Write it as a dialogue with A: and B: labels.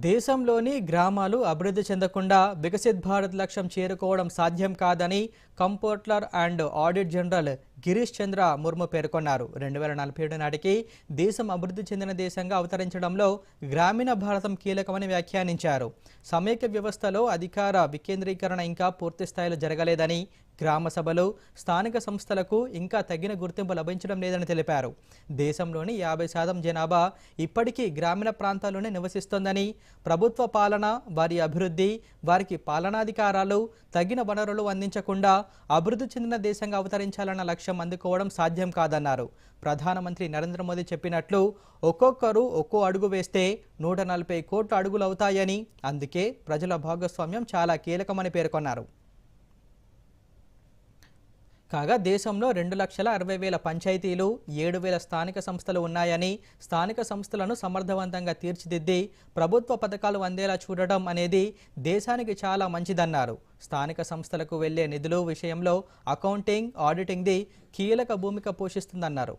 A: దేశంలోని గ్రామాలు అభివృద్ధి చెందకుండా వికసిత్ భారత్ లక్ష్యం చేరుకోవడం సాధ్యం కాదని comptroller and audit general Girish Chandra Murmu పేర్కొన్నారు. రెండు వేల నలభై ఏడు నాటికి దేశం అభివృద్ధి చెందిన దేశంగా అవతరించడంలో గ్రామీణ భారతం కీలకమని వ్యాఖ్యానించారు. సమైక్య వ్యవస్థలో అధికార వికేంద్రీకరణ ఇంకా పూర్తి స్థాయిలో జరగలేదని గ్రామ సభలు స్థానిక సంస్థలకు ఇంకా తగిన గుర్తింపు లభించడం లేదని తెలిపారు. దేశంలోని యాభై శాతం జనాభా ఇప్పటికీ గ్రామీణ ప్రాంతాల్లోనే నివసిస్తోందని ప్రభుత్వ పాలన వారి అభివృద్ధి వారికి పాలనాధికారాలు తగిన వనరులు అందించకుండా అభివృద్ధి చెందిన దేశంగా అవతరించాలన్న లక్ష్యం అందుకోవడం సాధ్యం కాదన్నారు. ప్రధానమంత్రి నరేంద్ర మోదీ చెప్పినట్లు ఒక్కొక్కరు ఒక్కో అడుగు వేస్తే నూట నలభై కోట్ల అడుగులు అవుతాయని అందుకే ప్రజల భాగస్వామ్యం చాలా కీలకమని పేర్కొన్నారు. కాగా దేశంలో రెండు లక్షల అరవై వేల పంచాయతీలు ఏడు వేల స్థానిక సంస్థలు ఉన్నాయని స్థానిక సంస్థలను సమర్థవంతంగా తీర్చిదిద్ది ప్రభుత్వ పథకాలు అందేలా చూడడం అనేది దేశానికి చాలా మంచిదన్నారు. స్థానిక సంస్థలకు వెళ్ళే నిధులు విషయంలో అకౌంటింగ్ ఆడిటింగ్ది కీలక భూమిక పోషిస్తుందన్నారు.